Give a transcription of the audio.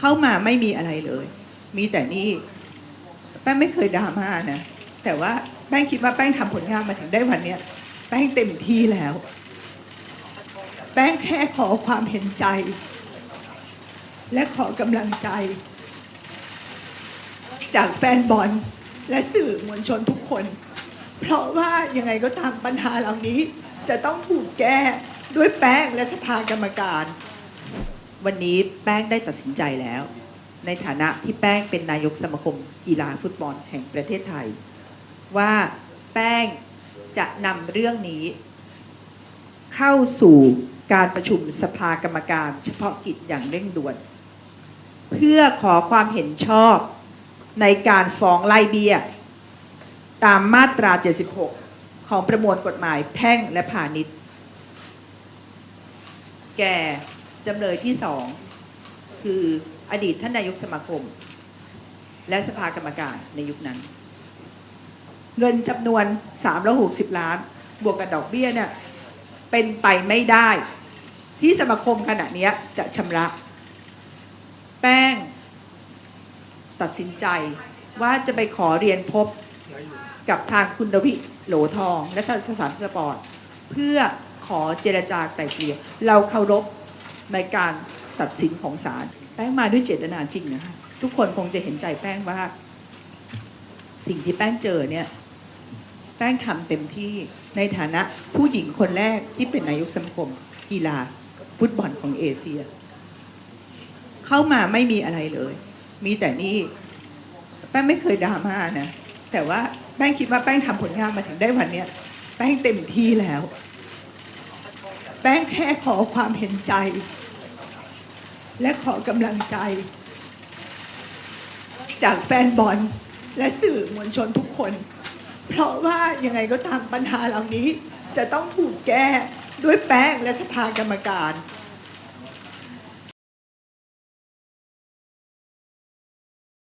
เข้ามาไม่มีอะไรเลย มีแต่นี่แป้งไม่เคยดราม่านะแต่ว่าแป้งคิดว่าแป้งทำผลงานมาถึงได้วันเนี้ยแป้งเต็มที่แล้ว แป้งแค่ขอความเห็นใจ และขอกำลังใจ จากแฟนบอลและสื่อมวลชนทุกคน เพราะว่ายังไงก็ตามปัญหาเหล่านี้ จะต้องถูกแก้ด้วยแป้งและสภากรรมการ วันนี้แป้งได้ตัดสินใจแล้ว ในฐานะที่แป้งเป็นนายกสมาคมกีฬาฟุตบอลแห่งประเทศไทย ว่าแป้งจะนำเรื่องนี้ เข้าสู่การประชุมสภากรรมการ เฉพาะกิจอย่างเร่งด่วน เพื่อขอความเห็นชอบในการฟ้องไล่เบี้ย ตามมาตรา 76 ของประมวลกฎหมายแพ่งและพาณิชย์ แก่ จำเลยที่สองคืออดีตท่านนายกสมาคม และสภากรรมการในยุคนั้น เงินจำนวน 360 ล้าน บวกกับดอกเบี้ยเนี่ยเป็นไปไม่ได้ ที่สมาคมขณะนี้จะชำระ แป้งตัดสินใจว่าจะไปขอเรียนพบกับทางคุณดวิโหลทอง และทางสสารสปอร์ต เพื่อขอเจรจาไกล่เกลี่ยเราเคารพ ในการตัดสินของศาลแป้งมาด้วยเจตนาจริงนะคะทุกคนคงจะเห็นใจแป้งว่า สิ่งที่แป้งเจอเนี่ยแป้งทำเต็มที่ในฐานะผู้หญิงคนแรกที่เป็นนายกสมาคมกีฬาฟุตบอลของเอเชีย เข้ามาไม่มีอะไรเลย มีแต่นี่แป้งไม่เคยดราม่านะแต่ว่าแป้งคิดว่าแป้งทำผลงานมาถึงได้วันเนี้ยแป้งเต็มที่แล้ว แป้งแค่ขอความเห็นใจ และขอกำลังใจ จากแฟนบอลและสื่อมวลชนทุกคน เพราะว่ายังไงก็ตามปัญหาเหล่านี้จะต้องถูกแก้ด้วยแป้งและสภากรรมการ